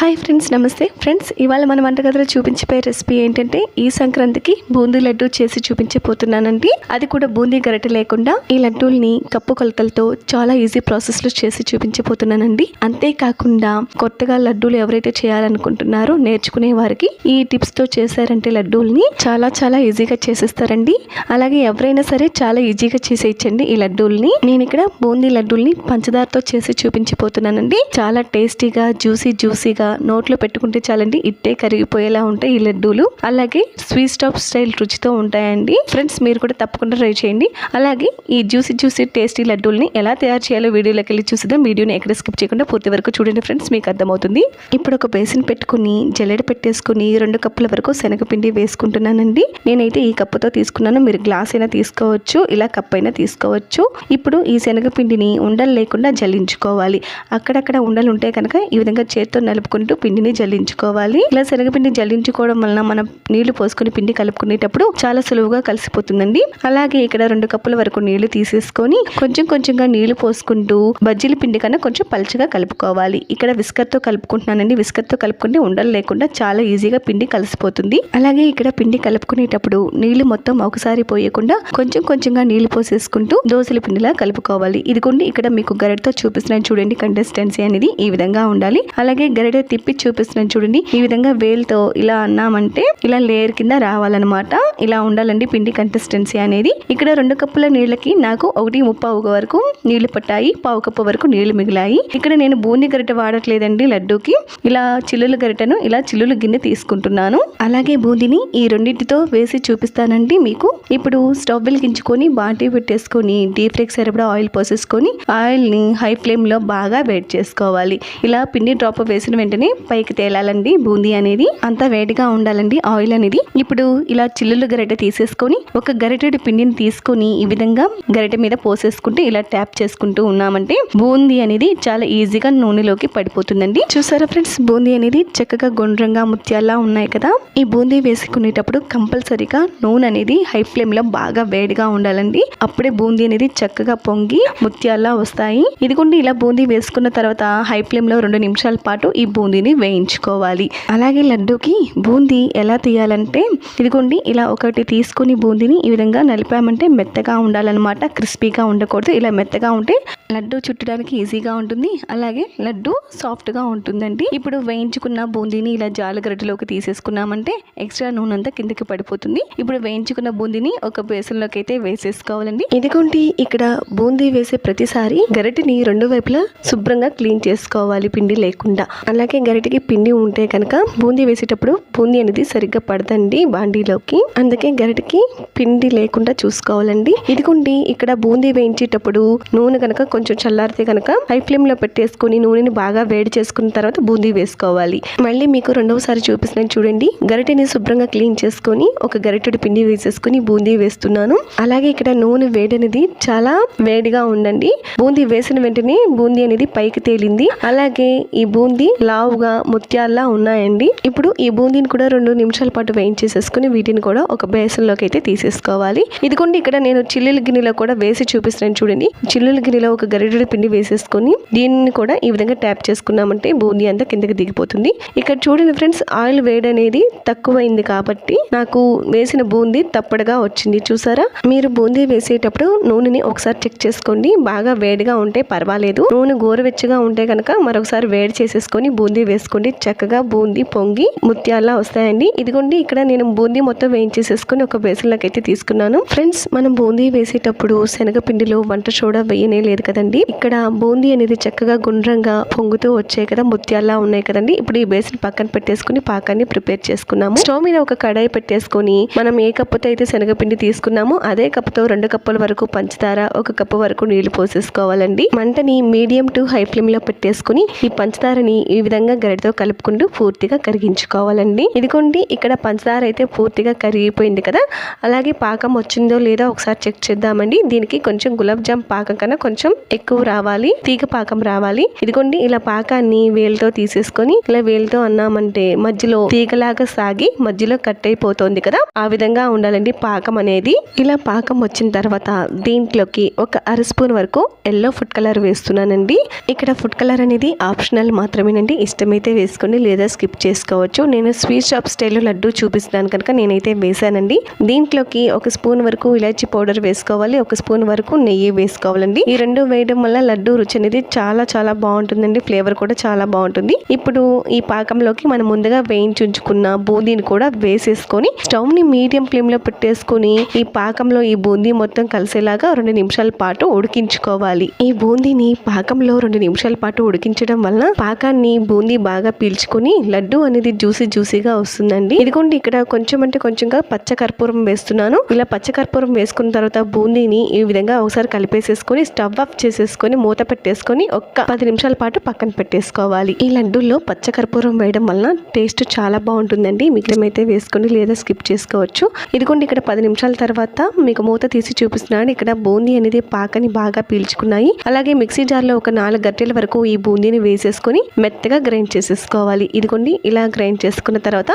Hi friends నమస్తే. Friends ఇవాళ మన వంటగదిలో చూపించిపోయే రెసిపీ ఏంటంటే ఈ సంక్రాంతికి బూందీ లడ్డు చేసి చూపించబోతున్నానండి. అది కూడా బూందీ గరిటె లేకుండా ఈ లడ్డూల్ని కప్పు కొలతలతో చాలా ఈజీ ప్రాసెస్లో చేసి చూపించబోతున్నానండి. అంతేకాకుండా కొత్తగా లడ్డూలు ఎవరైతే చేయాలనుకుంటున్నారో నేర్చుకునే వారికి ఈ టిప్స్తో చేశారంటే లడ్డూల్ని చాలా చాలా ఈజీగా చేసేస్తారండి. అలాగే ఎవరైనా సరే చాలా ఈజీగా చేసేయచ్చండి ఈ లడ్డూల్ని. నేను ఇక్కడ బూందీ లడ్డూల్ని పంచదారతో చేసి చూపించబోతున్నానండి. చాలా టేస్టీగా జ్యూసీ జ్యూసీగా నోట్లో పెట్టుకుంటే చాలండి ఇట్టే కరిగిపోయేలా ఉంటాయి ఈ లడ్డూలు. అలాగే స్వీట్ స్టాప్ స్టైల్ రుచితో ఉంటాయండి. ఫ్రెండ్స్ మీరు కూడా తప్పకుండా ట్రై చేయండి. అలాగే ఈ జ్యూసీ జ్యూసీ టేస్టీ లడ్డూల్ని ఎలా తయారు చేయాలో వీడియోలోకి వెళ్ళి చూసిద్దాం. వీడియోని ఎక్కడ స్కిప్ చేయకుండా పూర్తి వరకు చూడండి ఫ్రెండ్స్ మీకు అర్థమవుతుంది. ఇప్పుడు ఒక బేసిన్ పెట్టుకుని జల్లెడ పెట్టేసుకుని రెండు కప్పుల వరకు శనగపిండి వేసుకుంటున్నానండి. నేనైతే ఈ కప్పుతో తీసుకున్నాను. మీరు గ్లాస్ అయినా తీసుకోవచ్చు ఇలా కప్ అయినా తీసుకోవచ్చు. ఇప్పుడు ఈ శనగపిండిని ఉండలు లేకుండా జల్లించుకోవాలి. అక్కడక్కడ ఉండలు ఉంటే కనుక ఈ విధంగా చేత్తో కలుపుకుంటూ పిండిని జల్లించుకోవాలి. ఇలా శనగపిండి జల్లించుకోవడం వలన మనం నీళ్ళు పోసుకొని పిండి కలుపుకునేటప్పుడు చాలా సులువుగా కలిసిపోతుందండి. అలాగే ఇక్కడ రెండు కప్పుల వరకు నీళ్ళు తీసేసుకొని కొంచెం కొంచెంగా నీళ్ళు పోసుకుంటూ బజ్జీల పిండి కన్నా కొంచెం పలుచగా కలుపుకోవాలి. ఇక్కడ విస్కర్తో కలుపుకుంటున్నానండి. విస్కర్తో కలుపుకుంటే ఉండలు లేకుండా చాలా ఈజీగా పిండి కలిసిపోతుంది. అలాగే ఇక్కడ పిండి కలుపుకునేటప్పుడు నీళ్ళు మొత్తం ఒకసారి పోయకుండా కొంచెం కొంచెంగా నీళ్ళు పోసేసుకుంటూ దోశల పిండిలా కలుపుకోవాలి. ఇదిగోండి ఇక్కడ మీకు గరెడతో చూపిస్తున్నాను. చూడండి కంటెస్టెన్సీ అనేది ఈ విధంగా ఉండాలి. అలాగే గరెడ తిప్పి చూపిస్తున్నాను చూడండి. ఈ విధంగా వేలుతో ఇలా అన్నామంటే ఇలా లేయర్ కింద రావాలన్నమాట. ఇలా ఉండాలండి పిండి కంటెస్టెన్సీ అనేది. ఇక్కడ రెండు కప్పుల నీళ్ళకి నాకు ఒకటి ముప్పావు వరకు నీళ్ళు పట్టాయి పావు కప్పు వరకు నీళ్ళు మిగిలాయి. ఇక్కడ నేను బూందీ గరిట వాడట్లేదండి లడ్డూకి. ఇలా చిల్లుల గరిటను ఇలా చిల్లుల గిన్నె తీసుకుంటున్నాను. అలాగే బూందీని ఈ రెండింటితో వేసి చూపిస్తానండి మీకు. ఇప్పుడు స్టవ్ వెలిగించుకొని బాటి పెట్టేసుకొని డీప్ ఫ్రైకి సరిపడా ఆయిల్ పోసేసుకొని ఆయిల్ని హై ఫ్లేమ్లో బాగా వేడి చేసుకోవాలి. ఇలా పిండి డ్రాప్ వేసిన వెంటనే పైకి తేలాలండి. బూందీ అనేది అంత వేడిగా ఉండాలండి. ఆయిల్ అనేది ఇప్పుడు ఇలా చిల్లులు గరిటె తీసేసుకొని ఒక గరిటెడు పిండిని తీసుకొని ఈ విధంగా గరిటె మీద పోసేసుకుంటే ఇలా ట్యాప్ చేసుకుంటూ ఉన్నామంటే బూందీ అనేది చాలా ఈజీగా నూనెలోకి పడిపోతుందండి. చూసారా ఫ్రెండ్స్? బూందీ అనేది చక్కగా గుండ్రంగా ముత్యాల్లా ఉన్నాయి కదా? ఈ బూందీ వేసుకునేటప్పుడు కంపల్సరీగా నూనె అనేది హై ఫ్లేమ్లో బాగా వేడిగా ఉండాలండి. అప్పుడే బూందీ అనేది చక్కగా పొంగి ముత్యాల్లా వస్తాయి. ఇదిగోండి ఇలా బూందీ వేసుకున్న తర్వాత హై ఫ్లేమ్లో రెండు నిమిషాల పాటు ఈ బూందీని వేయించుకోవాలి. అలాగే లడ్డూకి బూందీ ఎలా తీయాలంటే ఇదిగోండి ఇలా ఒకటి తీసుకుని బూందీని ఈ విధంగా నలిపామంటే మెత్తగా ఉండాలన్నమాట. క్రిస్పీగా ఉండకూడదు. ఇలా మెత్తగా ఉంటే లడ్డు చుట్టడానికి ఈజీగా ఉంటుంది. అలాగే లడ్డు సాఫ్ట్గా ఉంటుందండి. ఇప్పుడు వేయించుకున్న బూందీని ఇలా జాలగరిటలోకి తీసేసుకున్నామంటే ఎక్స్ట్రా నూనె అంతా కిందకి పడిపోతుంది. ఇప్పుడు వేయించుకున్న బూందీని ఒక బేసన్లోకి అయితే వేసేసుకోవాలండి. ఇదిగోండి ఇక్కడ బూందీ వేసే ప్రతిసారి గరిటెని రెండు వైపులా శుభ్రంగా క్లీన్ చేసుకోవాలి పిండి లేకుండా. అలాగే గరిటెకి పిండి ఉంటే కనుక బూందీ వేసేటప్పుడు బూందీ అనేది సరిగ్గా పడదండి బాండీలోకి. అందుకే గరిటెకి పిండి లేకుండా చూసుకోవాలండి. ఇదిగోండి ఇక్కడ బూందీ వేయించేటప్పుడు నూనె కనుక కొంచెం చల్లారితే కనుక హై ఫ్లేమ్లో పెట్టేసుకొని నూనెని బాగా వేడి చేసుకున్న తర్వాత బూందీ వేసుకోవాలి. మళ్ళీ మీకు రెండవసారి చూపిస్తున్నాను చూడండి. గరిటెని శుభ్రంగా క్లీన్ చేసుకొని ఒక గరిటెడు పిండి వేసేసుకొని బూందీ వేస్తున్నాను. అలాగే ఇక్కడ నూనె వేడి అనేది చాలా వేడిగా ఉండండి బూందీ వేసిన వెంటనే బూందీ అనేది పైకి తేలింది. అలాగే ఈ బూందీ లావుగా ముత్యాల్లా ఉన్నాయండి. ఇప్పుడు ఈ బూందీని కూడా రెండు నిమిషాల పాటు వేయించేసేసుకుని వీటిని కూడా ఒక బేసన్లోకి అయితే తీసేసుకోవాలి. ఇదిగోండి ఇక్కడ నేను చిల్లుల గిన్నెలో కూడా వేసి చూపిస్తున్నాను చూడండి. చిల్లుల గిన్నెలో ఒక గరిటెడు పిండి వేసేసుకొని దీన్ని కూడా ఈ విధంగా ట్యాప్ చేసుకున్నామంటే బూందీ అంతా కిందకి దిగిపోతుంది. ఇక్కడ చూడండి ఫ్రెండ్స్ ఆయిల్ వేడి అనేది తక్కువైంది కాబట్టి నాకు వేసిన బూందీ తప్పడగా వచ్చింది. చూసారా? మీరు బూందీ వేసేటప్పుడు నూనెని ఒకసారి చెక్ చేసుకోండి. బాగా వేడిగా ఉంటే పర్వాలేదు. నూనె గోరువెచ్చగా ఉంటే కనుక మరొకసారి వేడి చేసేసుకొని బూందీ వేసుకోండి. చక్కగా బూందీ పొంగి ముత్యాల వస్తాయండి. ఇదిగోండి ఇక్కడ నేను బూందీ మొత్తం వేయించేసేసుకొని ఒక బేసన్లోకి అయితే తీసుకున్నాను. ఫ్రెండ్స్ మనం బూందీ వేసేటప్పుడు శనగపిండిలో వంట సోడా వేయనే లేదు కదండి. ఇక్కడ బూందీ అనేది చక్కగా గుండ్రంగా పొంగుతూ వచ్చాయి కదా ముత్యాల్లా ఉన్నాయి కదండి. ఇప్పుడు ఈ బేసిన్ పక్కన పెట్టేసుకుని పాకాన్ని ప్రిపేర్ చేసుకున్నాము. స్టవ్ మీద ఒక కడాయి పెట్టేసుకొని మనం ఏ కప్పుతో అయితే శనగపిండి తీసుకున్నామో అదే కప్పుతో రెండు కప్పుల వరకు పంచదార ఒక కప్పు వరకు నీళ్ళు పోసేసుకోవాలండి. మంటని మీడియం టు హై ఫ్లేమ్లో పెట్టేసుకుని ఈ పంచదారని ఈ విధంగా విధంగా గరిటతో కలుపుకుంటూ పూర్తిగా కరిగించుకోవాలండి. ఇదిగోండి ఇక్కడ పంచదార అయితే పూర్తిగా కరిగిపోయింది కదా. అలాగే పాకం వచ్చిందో లేదో ఒకసారి చెక్ చేద్దామండి. దీనికి కొంచెం గులాబ్ జామ్ పాకం కన్నా కొంచెం ఎక్కువ రావాలి. తీగ పాకం రావాలి. ఇదిగోండి ఇలా పాకాన్ని వేలుతో తీసేసుకొని ఇలా వేలుతో అన్నామంటే మధ్యలో తీగలాగా సాగి మధ్యలో కట్ అయిపోతుంది కదా. ఆ విధంగా ఉండాలండి పాకం అనేది. ఇలా పాకం వచ్చిన తర్వాత దీంట్లోకి ఒక అర స్పూన్ వరకు ఎల్లో ఫుడ్ కలర్ వేస్తున్నానండి. ఇక్కడ ఫుడ్ కలర్ అనేది ఆప్షనల్ మాత్రమేనండి. ఇష్టమైతే వేసుకోండి లేదా స్కిప్ చేసుకోవచ్చు. నేను స్వీట్ షాప్ స్టైల్లో లడ్డు చూపిస్తున్నాను కనుక నేనైతే వేసానండి దీంట్లోకి ఒక స్పూన్ వరకు ఇలాచి పౌడర్ వేసుకోవాలి ఒక స్పూన్ వరకు నెయ్యి వేసుకోవాలండి. ఈ రెండు వేయడం వల్ల లడ్డు రుచి అనేది చాలా చాలా బాగుంటుందండి. ఫ్లేవర్ కూడా చాలా బాగుంటుంది. ఇప్పుడు ఈ పాకంలోకి మనం ముందుగా వేయించుకున్న బూందీని కూడా వేసేసుకొని స్టవ్ని మీడియం ఫ్లేమ్లో పెట్టేసుకొని ఈ పాకంలో ఈ బూందీ మొత్తం కలిసేలాగా రెండు నిమిషాల పాటు ఉడికించుకోవాలి. ఈ బూందీని పాకంలో రెండు నిమిషాల పాటు ఉడికించడం వల్ల పాకాన్ని బూందీ బాగా పీల్చుకొని లడ్డు అనేది జ్యూసీ జ్యూసీగా వస్తుందండి. ఇదిగోండి ఇక్కడ కొంచెం అంటే కొంచెంగా పచ్చ కర్పూరం వేస్తున్నాను. ఇలా పచ్చ కర్పూరం వేసుకున్న తర్వాత బూందీని ఈ విధంగా ఒకసారి కలిపేసేసుకొని స్టవ్ ఆఫ్ చేసేసుకొని మూత పెట్టేసుకొని ఒక్క పది నిమిషాల పాటు పక్కన పెట్టేసుకోవాలి. ఈ లడ్డూల్లో పచ్చ కర్పూరం వేయడం వల్ల టేస్ట్ చాలా బాగుంటుందండి. మిగిలిమైతే వేసుకోండి లేదా స్కిప్ చేసుకోవచ్చు. ఇదిగోండి ఇక్కడ పది నిమిషాల తర్వాత మీకు మూత తీసి చూపిస్తున్నాను. ఇక్కడ బూందీ అనేది పాకని బాగా పీల్చుకున్నాయి. అలాగే మిక్సీ జార్లో ఒక నాలుగు గట్టెల వరకు ఈ బూందీని వేసేసుకొని మెత్తగా గ్రైండ్ చేసేసుకోవాలి. ఇదిగోండి ఇలా గ్రైండ్ చేసుకున్న తర్వాత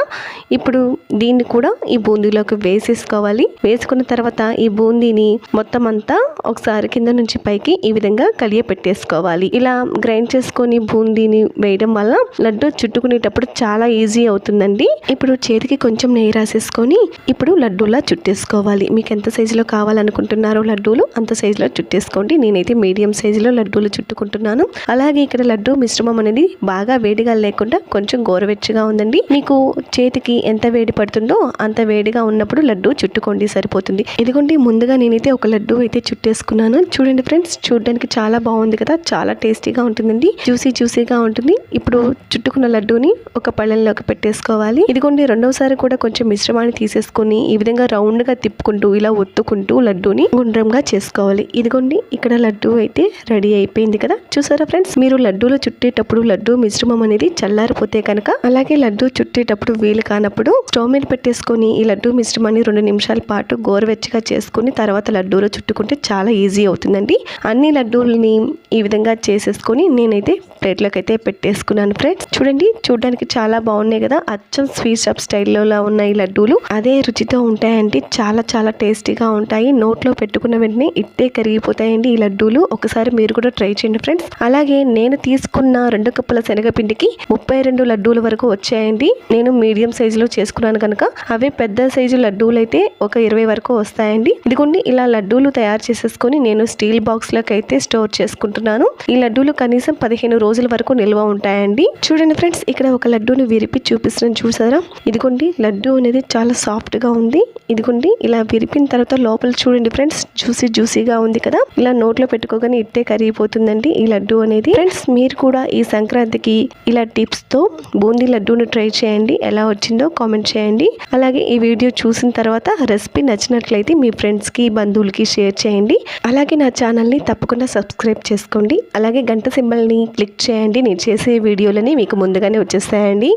ఇప్పుడు దీన్ని కూడా ఈ బూందీలోకి వేసేసుకోవాలి. వేసుకున్న తర్వాత ఈ బూందీని మొత్తం అంతా ఒకసారి కింద నుంచి పైకి ఈ విధంగా కలియ పెట్టేసుకోవాలి. ఇలా గ్రైండ్ చేసుకొని బూందీని వేయడం వల్ల లడ్డు చుట్టుకునేటప్పుడు చాలా ఈజీ అవుతుందండి. ఇప్పుడు చేతికి కొంచెం నెయ్యి రాసేసుకొని ఇప్పుడు లడ్డూలా చుట్టేసుకోవాలి. మీకు ఎంత సైజులో కావాలనుకుంటున్నారో లడ్డూలు అంత సైజులో చుట్టేసుకోండి. నేనైతే మీడియం సైజులో లడ్డూలు చుట్టుకుంటున్నాను. అలాగే ఇక్కడ లడ్డు మిశ్రమం అనేది బాగా వేడిగా లేకుండా కొంచెం గోరవెచ్చగా ఉందండి. మీకు చేతికి ఎంత వేడి పడుతుందో అంత వేడిగా ఉన్నప్పుడు లడ్డు చుట్టుకోండి సరిపోతుంది. ఇదిగోండి ముందుగా నేనైతే ఒక లడ్డు అయితే చుట్టేసుకున్నాను. చూడండి ఫ్రెండ్స్ చూడడానికి చాలా బాగుంది కదా చాలా టేస్టీగా ఉంటుందండి. జ్యూసీ జ్యూసీగా ఉంటుంది. ఇప్పుడు చుట్టుకున్న లడ్డూని ఒక పళ్ళెంలోకి పెట్టేసుకోవాలి. ఇదిగోండి రెండవసారి కూడా కొంచెం మిశ్రమాన్ని తీసేసుకొని ఈ విధంగా రౌండ్గా తిప్పుకుంటూ ఇలా ఒత్తుకుంటూ లడ్డూని గుండ్రంగా చేసుకోవాలి. ఇదిగోండి ఇక్కడ లడ్డూ అయితే రెడీ అయిపోయింది కదా. చూసారా ఫ్రెండ్స్ మీరు లడ్డూలు చుట్టేటప్పుడు లడ్డూ మిశ్రమం అనేది చల్లారిపోతే కనుక అలాగే లడ్డు చుట్టేటప్పుడు వీలు కానప్పుడు స్టవ్ మీద పెట్టేసుకొని ఈ లడ్డు మిశ్రమాన్ని రెండు నిమిషాల పాటు గోరువెచ్చగా చేసుకొని తర్వాత లడ్డూలో చుట్టుకుంటే చాలా ఈజీ అవుతుందండి. అన్ని లడ్డూలని ఈ విధంగా చేసేసుకొని నేనైతే ప్లేట్లోకి అయితే పెట్టేసుకున్నాను ఫ్రెండ్స్. చూడండి చూడడానికి చాలా బాగున్నాయి కదా. అచ్చం స్వీట్ షాప్ స్టైల్లో ఉన్న ఈ లడ్డూలు అదే రుచితో ఉంటాయండి. చాలా చాలా టేస్టీగా ఉంటాయి. నోట్లో పెట్టుకున్న వెంటనే ఇట్టే కరిగిపోతాయండి ఈ లడ్డూలు. ఒకసారి మీరు కూడా ట్రై చేయండి ఫ్రెండ్స్. అలాగే నేను తీసుకున్న రెండు కప్పుల పిండికి ముప్పై రెండు లడ్డూల వరకు వచ్చాయండి. నేను మీడియం సైజులో చేసుకున్నాను కనుక అవి పెద్ద సైజు లడ్డూలు అయితే ఒక ఇరవై వరకు వస్తాయండి. ఇదిగోండి ఇలా లడ్డూలు తయారు చేసేసుకొని నేను స్టీల్ బాక్స్లోకి అయితే స్టోర్ చేసుకుంటున్నాను. ఈ లడ్డూలు కనీసం పదిహేను రోజుల వరకు నిల్వ ఉంటాయండి. చూడండి ఫ్రెండ్స్ ఇక్కడ ఒక లడ్డూని విరిపి చూపిస్తున్నాను చూసారా? ఇదిగోండి లడ్డు అనేది చాలా సాఫ్ట్గా ఉంది. ఇదిగోండి ఇలా విరిపిన తర్వాత లోపల చూడండి ఫ్రెండ్స్ జ్యూసీ జ్యూసీగా ఉంది కదా? ఇలా నోట్లో పెట్టుకోగానే ఇట్టే కరిగిపోతుందండి ఈ లడ్డు అనేది. ఫ్రెండ్స్ మీరు కూడా ఈ సంక్రాంతికి ఇలా టిప్స్తో బూందీ లడ్డూను ట్రై చేయండి. ఎలా వచ్చిందో కామెంట్ చేయండి. అలాగే ఈ వీడియో చూసిన తర్వాత రెసిపీ నచ్చినట్లయితే మీ ఫ్రెండ్స్కి బంధువులకి షేర్ చేయండి. అలాగే నా ఛానల్ని తప్పకుండా సబ్స్క్రైబ్ చేసుకోండి. అలాగే గంట సింబల్ని క్లిక్ చేయండి. నేను చేసే వీడియోలని మీకు ముందుగానే వచ్చేస్తాయండి.